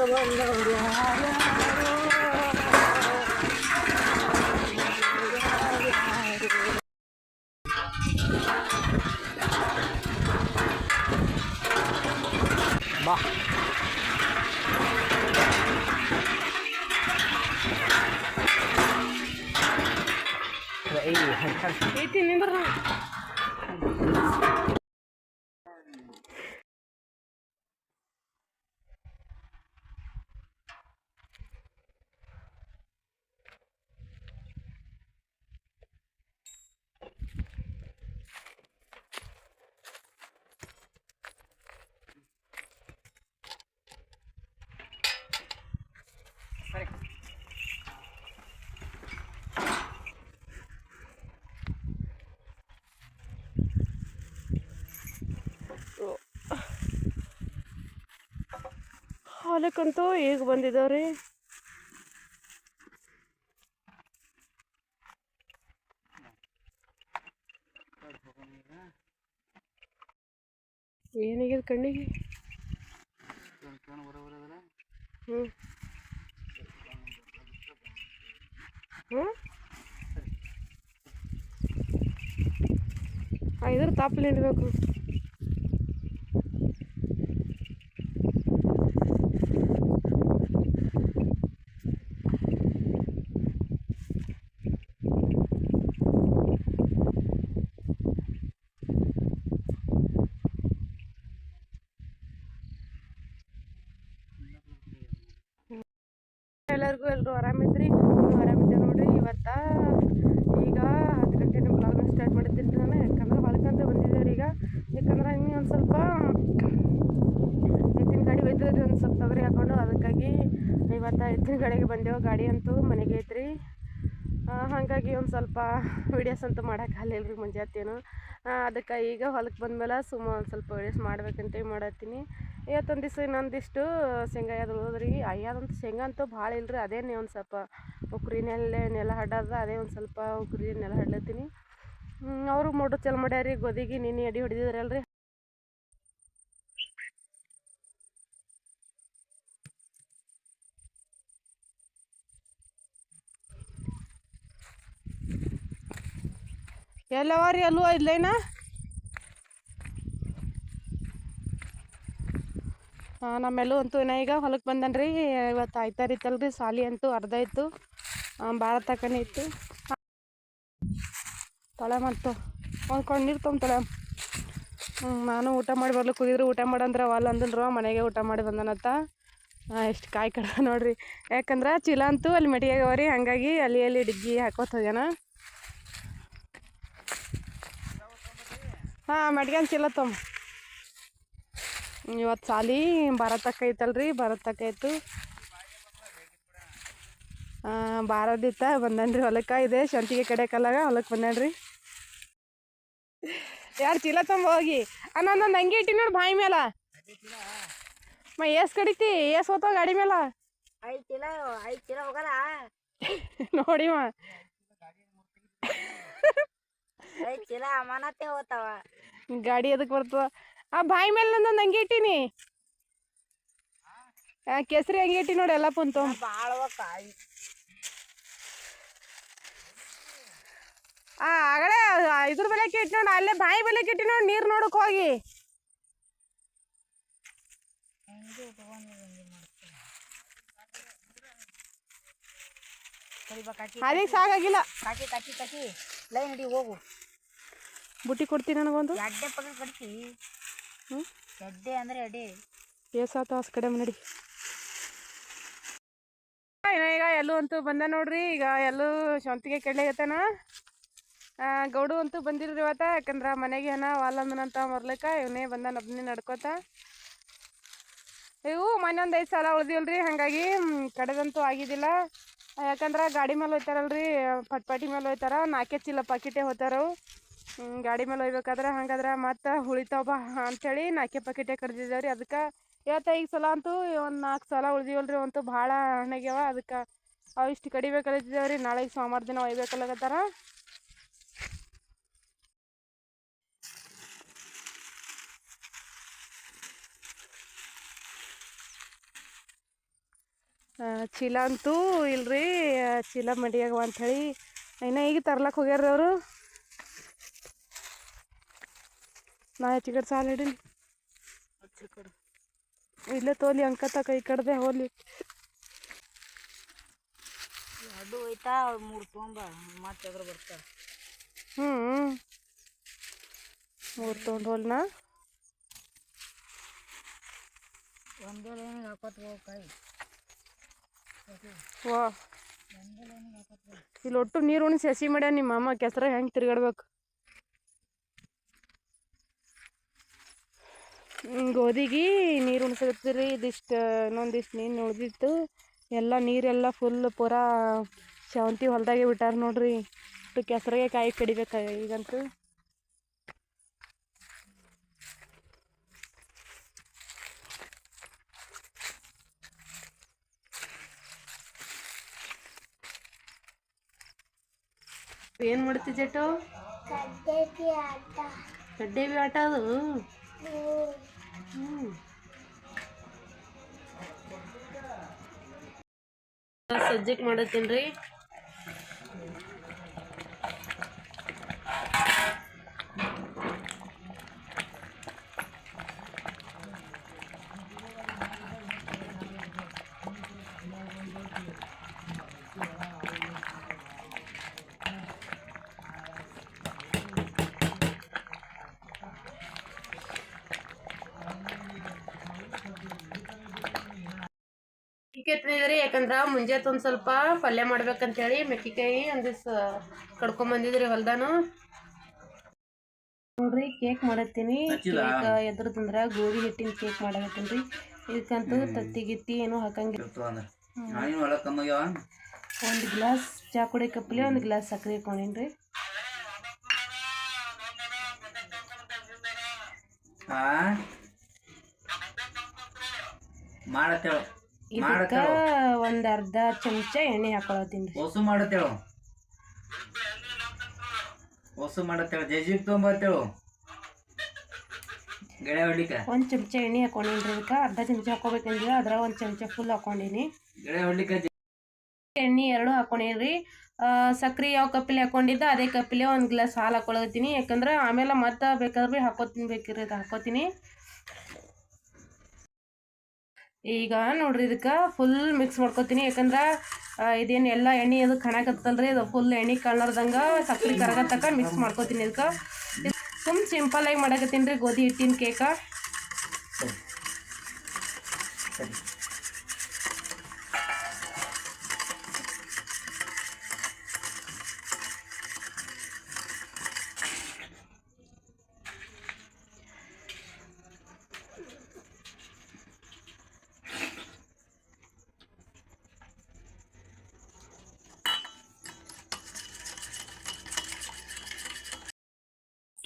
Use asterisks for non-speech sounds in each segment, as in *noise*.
Come on, no, no, no, no. ಹೊಲಕ್ಕಂತೂ ಈಗ ಬಂದಿದ್ದಾವ್ರಿ ಏನಾಗ್ಯದ ಕಣ್ಣಿಗೆ? ಹ್ಞೂ ಹ್ಞೂ ಇದ್ರ ತಾಪಲ್ಲಿ ಇಡಬೇಕು ಎಲ್ಲರಿಗೂ ಎಲ್ಲರೂ ಆರಾಮಿದ್ರಿ ನೀವು ಆರಾಮಿದ್ದೇವೆ ನೋಡ್ರಿ ಇವತ್ತ ಈಗ ಹತ್ತು ಗಂಟೆ ನಿಮ್ಮ ಬ್ಲಾಗ್ನ ಸ್ಟಾರ್ಟ್ ಮಾಡಿದ್ದೀನಿ ನಾನು ಯಾಕಂದ್ರೆ ಹೊಲಕ್ಕಂತ ಬಂದಿದ್ದೇವೆ ಈಗ ಯಾಕಂದ್ರೆ ಇನ್ನೂ ಒಂದು ಸ್ವಲ್ಪ ಎತ್ತಿನ ಒಂದು ಸ್ವಲ್ಪ ತೊಗರಿ ಹಾಕೊಂಡು ಅದಕ್ಕಾಗಿ ಇವತ್ತು ಎತ್ತಿನ ಕಡೆಗೆ ಬಂದೆವು. ಗಾಡಿ ಅಂತೂ ಮನೆಗೆ ಐತ್ರಿ. ಹಾಗಾಗಿ ಒಂದು ಸ್ವಲ್ಪ ವೀಡಿಯೋಸ್ ಅಂತೂ ಮಾಡೋಕೆ ಆಗಲಿಲ್ಲ ರೀ ಮುಂಜಾತೇನು ಅದಕ್ಕೆ ಈಗ ಹೊಲಕ್ಕೆ ಬಂದಮೇಲೆ ಸುಮ್ಮ ಒಂದು ಸ್ವಲ್ಪ ವೀಡಿಯೋಸ್ ಮಾಡ್ಬೇಕಂತ ಮಾಡತ್ತೀನಿ. ಇವತ್ತೊಂದು ದಿವಸ ಇನ್ನೊಂದಿಷ್ಟು ಶೇಂಗಾ ಯಾವ್ದು ಉಳಿದ್ರಿ ಅಯ್ಯಾದಂತೂ ಶೇಂಗಾ ಅಂತೂ ಭಾಳ ಇಲ್ರಿ. ಅದೇನೇ ಒಂದು ಸ್ವಲ್ಪ ಉಕ್ರಿ ನೆಲ್ಲ, ನೆಲ ಹಡ್ಡದ ಅದೇ ಒಂದು ಸ್ವಲ್ಪ ಉಕ್ರಿ ನೆಲ ಹಡ್ಲತ್ತೀನಿ. ಅವರು ಮೋಟ್ರ್ ಚಲ್ ಮಾಡ್ಯಾರಿ. ಗೋದಿಗೆ ನಿನ್ನೆ ಎಡಿ ಹೊಡೆದಿದ್ರಲ್ರಿ. ಎಲ್ಲವ ರೀ ಅಲ್ಲೂ ಇಲ್ಲೇನ ಹಾಂ, ನಮ್ಮೆಲ್ಲೂ ಅಂತೂ ಇನ್ನ ಈಗ ಹೊಲಕ್ಕೆ ಬಂದನ್ರಿ. ಇವತ್ತು ಆಯ್ತಾರ ಇತ್ತಲ್ರಿ ಸಾಲಿ ಅಂತೂ ಅರ್ಧ ಇತ್ತು. ಭಾಳ ಇತ್ತು. ತೊಳೆ ಮತ್ತು ಒಂದು ಕೊಂಡು ನೀರು ಹ್ಞೂ ನಾನು ಊಟ ಮಾಡಿ ಬರ್ಲಿಕ್ಕೆ ಹೋಗಿದ್ರು ಊಟ ಮಾಡಂದ್ರೆ ಅವಲ್ಲ ಅಂದನ್ರು ಮನೆಗೆ ಊಟ ಮಾಡಿ ಬಂದನತ್ತ ಎಷ್ಟು ಕಾಯಿ ಕಡ ನೋಡ್ರಿ. ಯಾಕಂದ್ರೆ ಚೀಲ ಅಂತೂ ಅಲ್ಲಿ ಮೆಟಿಯಾಗವ ರೀ, ಹಾಗಾಗಿ ಅಲ್ಲಿ ಅಲ್ಲಿ ಡಿಗ್ಗಿ ಹಾಕೋತ ಹೋಗ್ಯಾನ. ಹಾಂ ಮಡ್ಗ್ಯಾನ ಚೀಲ ತೊಂಬ ಇವತ್ತು ಸಾಲಿ ಬರತಕ್ಕ ಐತಲ್ರಿ ಬರತಕ್ಕ ಐತು. ಬಾರದಿತ್ತ ಬಂದನ್ರಿ ಹೊಲಕ್ಕೆ. ಇದೆ ಶಂತಿಗೆ ಕಡೆ ಕಲಾಗ ಹೊಲಕ್ಕೆ ಬಂದನ್ರಿ. ಯಾರು ಚೀಲ ತೊಂಬ ಹೋಗಿ? ಅನ್ನೊಂದೊಂದು ಹಂಗೆ ಇಟ್ಟಿ ನೋಡಿ ಬಾಯಿ ಮೇಲ ಮ ಏಸ್ ಕಡಿತಿ ಏಸ್ ಹೋತಾವ ಗಾಡಿ ಮೇಲ ಐದ್ ಕಿಲೋ ಐದ್ ಕಿಲೋ ಹೋಗಲ್ಲ. *laughs* ನೋಡಿ ಮಾ. ಅಮಾನತೆ ಹೋತಾವ. ಗಾಡಿ ಅದಕ್ಕೆ ಬರ್ತದ? ಆ ಬಾಯಿ ಮೇಲೆ ನಂದೊಂದು ಹಂಗೆ ಇಟ್ಟಿನಿ. ಆ, ಕೇಸರಿ ಹಂಗೆ ಇಟ್ಟಿ ನೋಡಿ ಎಲ್ಲ ಪುಂತು. ಭಾಳ ಕಾಯಿ. ಆ ಆಗಲೇ ಇದ್ರ ಬೆಲೆ ಇಟ್ಟು ನೋಡಿ ಅಲ್ಲೇ ಬಾಯಿ ಬೆಲೆ ಇಟ್ಟಿ ನೋಡಿ ನೀರು ನೋಡಕ್ ಹೋಗಿ. ಅದಕ್ಕೆ ಸಾಕಾಗಿಲ್ಲ. ಕಾಕಿ ಕಾಕಿ ಕಾಕಿ. ಲೈನ್ ಹಿಡಿ ಹೋಗು. ಬುಟ್ಟಿ ಕೊಡ್ತೀನಿ ನನಗೊಂದು? ಎಡ್ಡೆ ಪಕ್ಕ ಕಟ್ತಿ ಹ್ಞೂ ಎಡ್ಡೆ ಅಂದ್ರೆ ಎಡೆ. ಏಸಾತ ಆಸ್ ಕಡೆ ನಡಿ ಈಗ ಎಲ್ಲೂ ಅಂತೂ ಬಂದ ನೋಡ್ರಿ ಈಗ ಎಲ್ಲೂ ಶಾಂತಿಗೆ ಕೆಡ್ಲಾಗತ್ತಾನ ಗೌಡು ಅಂತೂ ಬಂದಿಲ್ರಿ ಇವತ್ತ ಯಾಕಂದ್ರೆ ಮನೆಗೆ ಏನ ವಾಲಂದನಂತ ಮರ್ಲಿಕ್ಕ ಇವನೇ ಬಂದ ನಬ್ನಿ ನಡ್ಕೋತ. ಇವು ಮೊನ್ನೊಂದು ಐದು ಸಲ ಉಳ್ದಿವಲ್ರಿ ಹಾಗಾಗಿ ಕಡೆದಂತೂ ಆಗಿದ್ದಿಲ್ಲ ಯಾಕಂದ್ರೆ ಗಾಡಿ ಮೇಲೆ ಹೋಯ್ತಾರಲ್ರಿ ಪಟ್ಪಾಟಿ ಮೇಲೆ ಹೋಯ್ತಾರ ನಾಲ್ಕೇ ಚೀಲ ಪಾಕಿಟೇ ಹೋತಾರವು ಹ್ಮ್, ಗಾಡಿ ಮೇಲೆ ಹೋಗ್ಬೇಕಾದ್ರೆ ಹಂಗಾದ್ರೆ ಮತ್ತೆ ಉಳಿತಾವ ಅಂಥೇಳಿ ನಾಲ್ಕೇ ಪಾಕಿಟೇ ಕರ್ದಿದ್ದೇವ್ರಿ ಅದಕ್ಕೆ ಇವತ್ತು ಈಗ ಸಲ ಅಂತೂ ಒಂದು ನಾಲ್ಕು ಸಲ ಉಳ್ದಿವಲ್ರಿ, ಅಂತೂ ಭಾಳ ಹಣ್ಣಾಗ್ಯಾವ ಅದಕ್ಕೆ ಅವು ಇಷ್ಟು ಕಡಿಬೇಕಲ್ಲತ್ತಿದ್ದೇವ್ರಿ ನಾಳೆಗೆ ಸೋಮವಾರ ದಿನ ಒಯ್ಬೇಕಲ್ಲಗತ್ತಾರ ಚೀಲ ಅಂತೂ ಇಲ್ರಿ ಚೀಲ ಮಡಿಯಾಗವ ಅಂಥೇಳಿ ಇನ್ನ ಈಗ ತರ್ಲಕ್ಕೆ ಹೋಗ್ಯಾರ ಅವರು. ನಾ ಹೆಚ್ಚು ಸಾಲ ಹಿಡೀನಿ ಇಲ್ಲೇ ತೋಲಿ ಅಂಕ ಕೈ ಕಡ್ದೆ ಹೋಲಿ. ಹೋಯ್ತಾ ಮೂರು ತೊಗೊಂಬ ಮತ್ತೆ ಹ್ಞೂ ಮೂರು ತೊಗೊಂಡು ಹೋಲ್ನ? ಒಂದೇ ಲೈನಿಗೆ ಹಾಕೋತ್ ಹೋಗ್ಕಾಯಿ ವಾ. ಇಲ್ಲಿ ಒಟ್ಟು ನೀರು ಉಣಿಸಿ ಹಸಿ ಮಾಡ್ಯಾನ ನಿಮ್ಮ ಅಮ್ಮ ಕೆಸರ ಹೆಂಗೆ ತಿರ್ಗಾಡ್ಬೇಕು? ಗೋಧಿಗೆ ನೀರು ಉಣ್ಸಕತ್ತೀರಿ. ಇದಿಷ್ಟು ಇನ್ನೊಂದಿಷ್ಟು ನೀರು ಉಳಿದಿತ್ತು. ಎಲ್ಲ ನೀರೆಲ್ಲ ಫುಲ್ ಪೂರಾ ಶಾವಂತಿ ಹೊಲದಾಗೆ ಬಿಟ್ಟಾರ ನೋಡ್ರಿ. ಇಷ್ಟು ಕೆಸರಿಗೆ ಕಾಯಿ ಕಡಿಬೇಕ ಈಗಂತೂ. ಏನು ಮಾಡ್ತಿ ಜಟು ಕಡ್ಡೆ ಆಟ. ಅದು? ಸಜ್ಜಕ್ಕೆ ಮಾಡತ್ತೀನಿ ರೀ. ಮೆಕ್ಕಿಕಾಯಿ ಯಾಕಂದ್ರ ಮುಂಜಾನೆ ಒಂದು ಸ್ವಲ್ಪ ಪಲ್ಯ ಮಾಡ್ಬೇಕಂತೇಳಿ ಮೆಕ್ಕಿಕಾಯಿ ಅಂದ್ಸ ಕಡ್ಕೊಂಡ್ ಬಂದಿದ್ರಿ ಹೊಲ್ದಾನು. ನೋಡ್ರಿ ಕೇಕ್ ಮಾಡತ್ತೀನಿ. ಕೇಕ್ ಎದ್ರದಂದ್ರ ಗೋಧಿ ಹಿಟ್ಟಿನ ಕೇಕ್ ಮಾಡಬೇಕನ್ರಿ. ಇದಕ್ಕಂತೂ ತತ್ತಿ ಗಿತ್ತಿ ಏನು ಹಾಕಂಗಿಲ್ಲ. ಒಂದ್ ಗ್ಲಾಸ್ ಚಾ ಕುಡಿ ಕಪ್ಲಿ ಒಂದು ಗ್ಲಾಸ್ ಸಕ್ಕರೆ ಹಾಕೊಂಡೇನ್ರಿ. ಮಾಡತ್ತೇಳು. ಇದಕ್ಕೆ ಒಂದ್ ಒಂದು ಅರ್ಧ ಚಮಚ ಎಣ್ಣೆ ಹಾಕೊಳತ್ತೀನಿ ರೀ. ಮಾಡತ್ತೇಳು ಮಾಡತ್ತೇಳು ಜಜ್ಜಿಗೆ ತೊಗೊಂಬರ್ತೇಳು ಗೆಳೆ ಹೊಡ್ಲಿಕ್ಕೆ. ಒಂದು ಚಮಚ ಎಣ್ಣೆ ಹಾಕೊಂಡೀನಿ ರೀ ಇದಕ್ಕೆ. ಅರ್ಧ ಚಮಚ ಹಾಕೋಬೇಕಂದ್ರೆ ಅದ್ರ ಒಂದ್ ಚಮಚ ಫುಲ್ ಹಾಕೊಂಡೀನಿ. ಗೆಳೆ ಹೊಡ್ಲಿಕ್ಕೆ ಜ- ಎಣ್ಣೆ ಎರಡು ಹಾಕೊಂಡೇನ್ರಿ ಸಕ್ರೆ ಯಾವ ಕಪ್ಪಿಲಿ ಹಾಕೊಂಡಿದ್ದ ಅದೇ ಕಪ್ಪಿಲೆ ಒಂದು ಗ್ಲಾಸ್ ಹಾಲು ಹಾಕೊಳತ್ತೀನಿ. ಯಾಕಂದ್ರೆ ಆಮೇಲೆ ಮತ್ತೆ ಬೇಕಾದ್ರೆ ಭೀ ಹಾಕೋತೀನಿ ಬೇಕಿರೋದು ಹಾಕೋತೀನಿ. ಈಗ ನೋಡ್ರಿ ಇದಕ್ಕೆ ಫುಲ್ ಮಿಕ್ಸ್ ಮಾಡ್ಕೊತೀನಿ. ಯಾಕಂದ್ರೆ ಇದೇನು ಎಲ್ಲ ಎಣ್ಣೆ ಅದು ಕಣಕತ್ತಲ್ರಿ, ಇದು ಫುಲ್ ಎಣ್ಣೆ ಕಳ್ಳರ್ದಂಗೆ ಸಕ್ಕರೆ ಕರಗತ್ತಕ ಮಿಕ್ಸ್ ಮಾಡ್ಕೊತೀನಿ ಇದಕ್ಕೆ. ಸುಮ್ ಸಿಂಪಲಾಗಿ ಮಾಡಕತ್ತೀನಿ ರೀ ಗೋಧಿ ಹಿಟ್ಟಿನ ಕೇಕ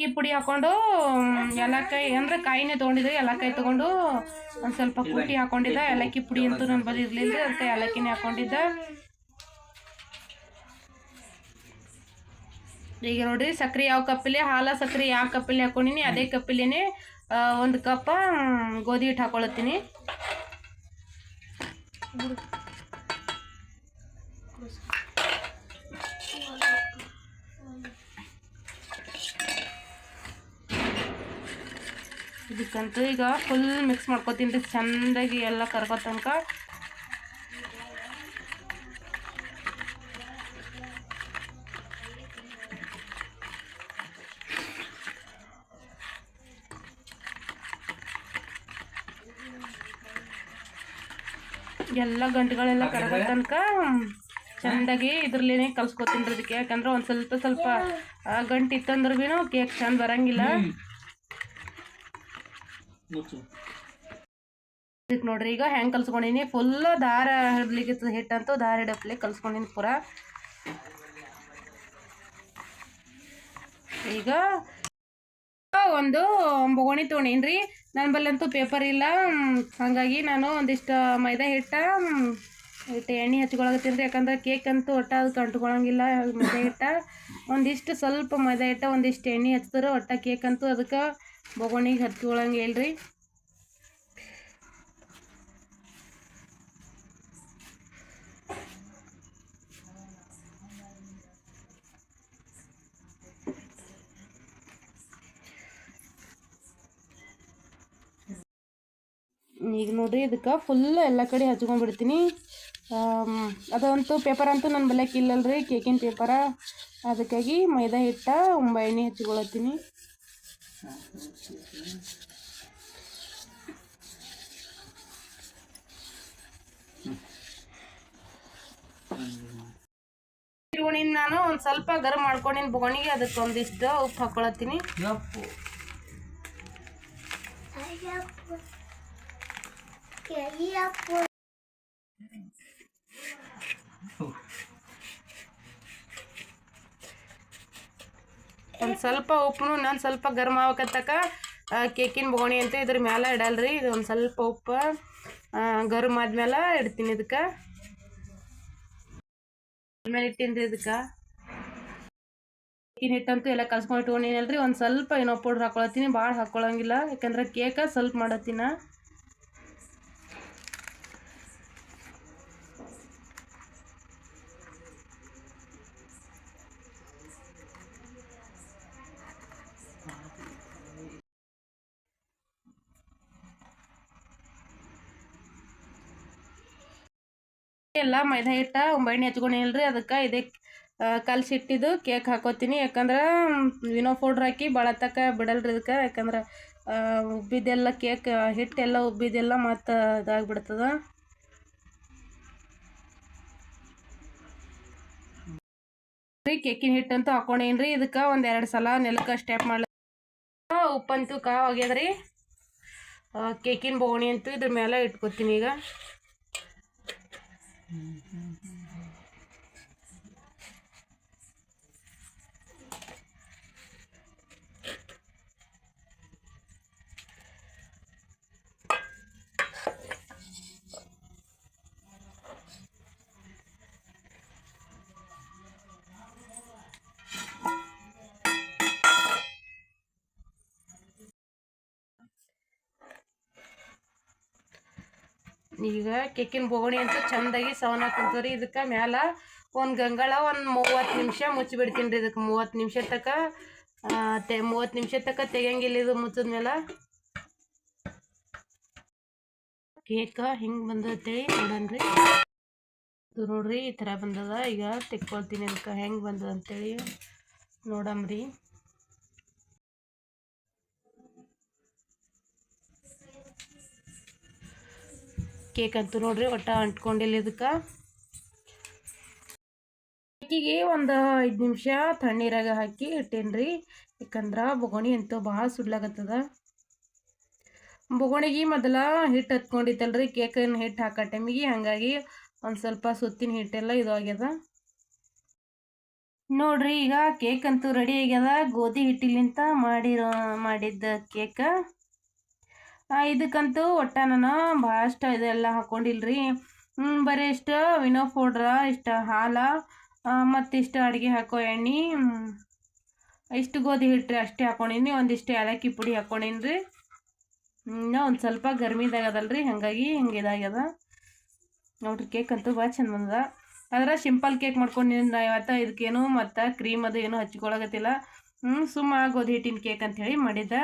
ಅಕ್ಕಿ ಪುಡಿ ಹಾಕೊಂಡು ಎಲ್ಲಕಾಯಿ ಅಂದ್ರೆ ಕಾಯಿನೇ ತೊಗೊಂಡಿದ್ದೆ ಎಲ್ಲಕಾಯಿ ತೊಗೊಂಡು ಒಂದು ಸ್ವಲ್ಪ ಕುಟ್ಟಿ ಹಾಕೊಂಡಿದ್ದ, ಏಲಕ್ಕಿ ಪುಡಿ ಅಂತೂ ನನ್ನ ಬಳಿ ಇರಲಿಲ್ಲ ಅದಕ್ಕೆ ಏಲಕ್ಕಿನೇ ಹಾಕೊಂಡಿದ್ದ. ಈಗ ನೋಡ್ರಿ, ಸಕ್ರೆ ಯಾವ ಕಪ್ಪಿಲೆ, ಹಾಲ ಸಕ್ರೆ ಯಾವ ಕಪ್ಪಲೆ ಹಾಕೊಂಡಿನಿ, ಅದೇ ಕಪ್ಪಿಲೇನೆ ಒಂದು ಕಪ್ಪ ಗೋಧಿ ಹಿಟ್ಟು ಹಾಕೊಳತ್ತೀನಿ. ಇದಕ್ಕಂತೂ ಈಗ ಫುಲ್ ಮಿಕ್ಸ್ ಮಾಡ್ಕೊತೀನಿ ರೀ. ಚೆಂದಾಗಿ ಎಲ್ಲ ಕರ್ಕೋ ತನಕ. ಎಲ್ಲ ಗಂಟುಗಳೆಲ್ಲ ಕರಗೋ ತನಕ ಚೆಂದಾಗಿ ಇದ್ರಲ್ಲೇನೆ ಕಲ್ಸ್ಕೊತೀನಿ ರೀ ಅದಕ್ಕೆ ಯಾಕಂದ್ರೆ ಒಂದು ಸ್ವಲ್ಪ ಸ್ವಲ್ಪ ಗಂಟು ಇತ್ತಂದ್ರೆ ಕೇಕ್ ಚೆಂದ ಬರಂಗಿಲ್ಲ. ಇದಕ್ಕೆ ನೋಡ್ರಿ, ಈಗ ಹೆಂಗೆ ಕಲ್ಸ್ಕೊಂಡಿನಿ? ಫುಲ್ ದಾರ ಹಿಡ್ಲಿಕ್ಕೆ ಹಿಟ್ಟಂತೂ ದಾರ ಹಿಡಪ್ಲೆ ಕಲ್ಸ್ಕೊಂಡಿನಿ ಪೂರ. ಈಗ ಒಂದು ಬೊಗಣಿ ತೊಗೊಂಡೇನ್ರಿ. ನನ್ನ ಬಲ್ಲಂತೂ ಪೇಪರ್ ಇಲ್ಲ. ಹಾಗಾಗಿ ನಾನು ಒಂದಿಷ್ಟು ಮೈದಾ ಹಿಟ್ಟ, ಹಿಟ್ಟು ಎಣ್ಣೆ ಹಚ್ಕೊಳಕತ್ತೀನಿ ರೀ. ಯಾಕಂದ್ರೆ ಕೇಕ್ ಅಂತೂ ಒಟ್ಟ ಅದಕ್ಕೆ ಅಂಟ್ಕೊಳಂಗಿಲ್ಲ ಮೈದಾ ಹಿಟ್ಟ. ಒಂದಿಷ್ಟು ಸ್ವಲ್ಪ ಮೈದಾ ಹಿಟ್ಟ, ಒಂದಿಷ್ಟು ಎಣ್ಣೆ ಹಚ್ತಾರೆ, ಒಟ್ಟ ಕೇಕ್ ಅಂತೂ ಅದಕ್ಕೆ ಬೊಗಣಿಗೆ ಹಚ್ಕೊಳಂಗಿಲ್ಲ ರೀ ಈಗ ನೋಡ್ರಿ ಇದಕ್ಕೆ ಫುಲ್ ಎಲ್ಲ ಕಡೆ ಹಚ್ಕೊಂಡ್ಬಿಡ್ತೀನಿ. ಅದಂತೂ ಪೇಪರ್ ಅಂತೂ ನನ್ನ ಬಲ್ಯಕ್ಕೆ ಇಲ್ಲಲ್ರಿ, ಕೇಕಿನ ಪೇಪರ ಅದಕ್ಕಾಗಿ ಮೈದಾ ಹಿಟ್ಟ ಒಂಬ ಎಣ್ಣೆ ಹಚ್ಕೊಳತ್ತೀನಿ. ನಾನು ಒಂದು ಸ್ವಲ್ಪ ಗರಂ ಮಾಡ್ಕೊಂಡಿನ. ಬೊಗಣಿಗೆ ಅದಕ್ಕೆ ಒಂದಿಷ್ಟು ಉಪ್ಪು ಹಾಕ್ಕೊಳತ್ತೀನಿ ಯಪ್ಪು. ಸ್ವಲ್ಪ ಉಪ್ಪು ನಾನು ಸ್ವಲ್ಪ ಗರ್ಮ ಆಗಕತ್ತಕ ಕೇಕಿನ ಬೋಣಿ ಅಂತ ಇದ್ರ ಮ್ಯಾಲ ಇಡಲ್ರಿ. ಇದು ಒಂದು ಸ್ವಲ್ಪ ಉಪ್ಪು ಗರಮ್ ಗರಂ ಆದ್ಮೇಲೆ ಇಡ್ತೀನಿ ಇದಕ್ಕೆ. ಆಮೇಲೆ ಇಟ್ಟಿನಿ ರೀ ಇದಕ್ಕೆ. ಕೇಕಿನ ಹಿಟ್ಟಂತೂ ಎಲ್ಲ ಕಲ್ಸ್ಕೊಂಡು ಇಟ್ಕೊಂಡಿನಲ್ರಿ. ಒಂದು ಸ್ವಲ್ಪ ಏನೋ ಪೌಡ್ರ್ ಹಾಕೊಳತ್ತೀನಿ. ಭಾಳ ಹಾಕ್ಕೊಳಂಗಿಲ್ಲ ಯಾಕಂದ್ರೆ ಕೇಕ ಸ್ವಲ್ಪ ಮಾಡತ್ತೀನ. ಎಲ್ಲ ಮೈದಾ ಹಿಟ್ಟ ಒಂಬೆಣ್ಣೆ ಹಚ್ಕೊಂಡಿಲ್ರಿ ಅದಕ್ಕೆ ಇದೇ ಕಲಸಿಟ್ಟಿದ್ದು ಕೇಕ್ ಹಾಕೋತೀನಿ. ಯಾಕಂದ್ರೆ, ವಿನೋ ಪೌಡ್ರ್ ಹಾಕಿ ಭಾಳ ತಕ ಬಿಡಲ್ರಿ ಇದಕ್ಕೆ. ಯಾಕಂದ್ರೆ ಉಬ್ಬಿದ್ದೆಲ್ಲ ಕೇಕ್ ಹಿಟ್ಟೆಲ್ಲ ಉಬ್ಬಿದ್ದೆಲ್ಲ ಮತ್ತು ಇದಾಗ್ಬಿಡ್ತದ ರೀ, ಕೇಕಿನ ಹಿಟ್ಟಂತೂ ಹಾಕೊಂಡೇನ್ರಿ. ಇದಕ್ಕೆ ಒಂದು ಎರಡು ಸಲ ನೆಲಕ್ಕೆ ಸ್ಟೆಪ್ ಮಾಡ್ಲ ಉಪ್ಪಂತೂ ಕಾವು ಆಗ್ಯದ್ರಿ ಕೇಕಿನ ಬೋಣಿ ಅಂತೂ ಇದ್ರ ಮೇಲೆ ಇಟ್ಕೊತೀನಿ ಈಗ. 嗯 ಈಗ ಕೆಕ್ಕಿನ ಬೋಗಣಿ ಅಂತೂ ಚಂದಾಗಿ ಸವನ ಕುಂತವ್ರಿ ಇದಕ್ಕೆ ಮ್ಯಾಲ ಒಂದು ಗಂಗಾಳ ಒಂದು ಮೂವತ್ತು ನಿಮಿಷ ಮುಚ್ಚಿಬಿಡ್ತೀನಿ ರೀ ಇದಕ್ಕೆ ಮೂವತ್ತು ನಿಮಿಷ ತಕ ತೆ, ಮೂವತ್ತು ನಿಮಿಷ ತಕ ತೆಗಿಯಂಗಿಲ್ಲ ಇದು ಮುಚ್ಚಿದ್ಮೇಲೆ ಕೇಕ ಹಿಂಗೆ ಬಂದೈತೆ ನೋಡನ್ರಿ. ಇದು ನೋಡ್ರಿ ಈ ಥರ ಬಂದದ. ಈಗ ತೆಕ್ಕೊಳ್ತೀನಿ ಅದಕ್ಕೆ ಹೆಂಗೆ ಬಂದದ ಅಂತೇಳಿ ನೋಡಮ್ರಿ. ಕೇಕ್ ಅಂತೂ ನೋಡ್ರಿ, ಒಟ್ಟ ಅಂಟ್ಕೊಂಡಿಲ್ಲ ಇದಕ್ಕೆ. ಕೇಕಿಗೆ ಒಂದು ಐದು ನಿಮಿಷ ತಣ್ಣೀರಾಗ ಹಾಕಿ ಇಟ್ಟೇನ್ರಿ. ಯಾಕಂದ್ರೆ ಬೊಗಣಿ ಅಂತೂ ಭಾಳ ಸುಡ್ಲಾಗತ್ತದ. ಬೊಗಣಿಗೆ ಮೊದಲ ಹಿಟ್ಟು ಹತ್ಕೊಂಡಿತ್ತಲ್ರಿ ಕೇಕನ್ನು ಹಿಟ್ಟು ಹಾಕೋ ಟೈಮಿಗೆ. ಹಾಗಾಗಿ ಒಂದು ಸ್ವಲ್ಪ ಸುತ್ತಿನ ಹಿಟ್ಟೆಲ್ಲ ಇದು ಆಗ್ಯದ. ನೋಡ್ರಿ, ಈಗ ಕೇಕ್ ಅಂತೂ ರೆಡಿ ಆಗ್ಯದ. ಗೋಧಿ ಹಿಟ್ಟಿಲಿಂತ ಮಾಡಿರೋ, ಮಾಡಿದ್ದ ಕೇಕ್. ಇದಕ್ಕಂತೂ ಒಟ್ಟ ನಾನು ಭಾಳಷ್ಟು ಇದೆಲ್ಲ ಹಾಕ್ಕೊಂಡಿಲ್ರಿ ಬರೀ ಇಷ್ಟು ವಿನೋ ಪೌಡ್ರ, ಇಷ್ಟು ಹಾಲ ಮತ್ತಿಷ್ಟು ಅಡುಗೆ ಹಾಕೋ ಎಣ್ಣೆ. ಇಷ್ಟು ಗೋಧಿ ಹಿಟ್ಟರೆ ಅಷ್ಟೇ ಹಾಕ್ಕೊಂಡಿನಿ ಒಂದಿಷ್ಟು ಏಲಕ್ಕಿ ಪುಡಿ ಹಾಕ್ಕೊಂಡೀನಿ ರೀ ಇನ್ನೂ ಒಂದು ಸ್ವಲ್ಪ ಗರ್ಮಿದಾಗದಲ್ರಿ ಹಾಗಾಗಿ ಹಿಂಗೆ ಇದಾಗ್ಯದ. ನೋಡ್ರಿ ಕೇಕ್ ಅಂತೂ ಭಾಳ ಚಂದ ಬಂದದ. ಆದ್ರೆ ಸಿಂಪಲ್ ಕೇಕ್ ಮಾಡ್ಕೊಂಡಿನಿ ಇವತ್ತು ಇದಕ್ಕೇನು ಮತ್ತು ಕ್ರೀಮ್ ಅದು ಏನು ಹಚ್ಕೊಳಗತ್ತಿಲ್ಲ ಹ್ಞೂ ಸುಮ್ಮ ಗೋಧಿ ಹಿಟ್ಟಿನ ಕೇಕ್ ಅಂಥೇಳಿ ಮಾಡಿದ್ದೆ.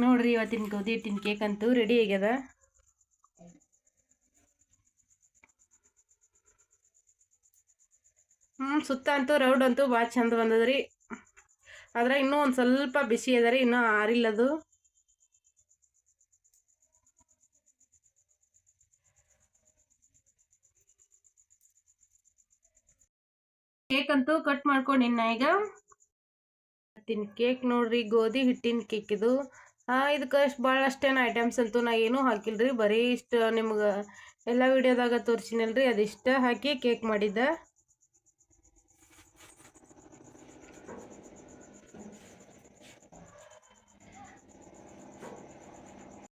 ನೋಡ್ರಿ ಇವತ್ತಿನ ಗೋಧಿ ಹಿಟ್ಟಿನ ಕೇಕ್ ಅಂತೂ ರೆಡಿ ಆಗ್ಯದ. ಹ್ಞೂ ಸುತ್ತ ಅಂತೂ ರೌಡ್ ಅಂತೂ ಭಾಳ ಚಂದ ಬಂದದ್ರಿ. ಆದ್ರೆ ಇನ್ನೂ ಒಂದು ಸ್ವಲ್ಪ ಬಿಸಿ ಅದರಿ ಇನ್ನೂ ಆರಿಲ್ಲದು ಕೇಕ್ ಅಂತೂ ಕಟ್ ಮಾಡ್ಕೊಂಡು ಇನ್ನ ಈಗ ತಿನ್ ಕೇಕ್ ನೋಡ್ರಿ, ಗೋಧಿ ಹಿಟ್ಟಿನ ಕೇಕ್ ಇದು. ಇದಕ್ಕೆ ಅಷ್ಟು ಭಾಳ ಅಷ್ಟೇನು ಐಟಮ್ಸ್ ಅಂತೂ ನಾ ಏನೂ ಹಾಕಿಲ್ರಿ. ಬರೀ ಇಷ್ಟು ನಿಮ್ಗೆ ಎಲ್ಲ ವಿಡಿಯೋದಾಗ ತೋರಿಸಿನಲ್ರಿ, ಅದಿಷ್ಟ ಹಾಕಿ ಕೇಕ್ ಮಾಡಿದ್ದೆ.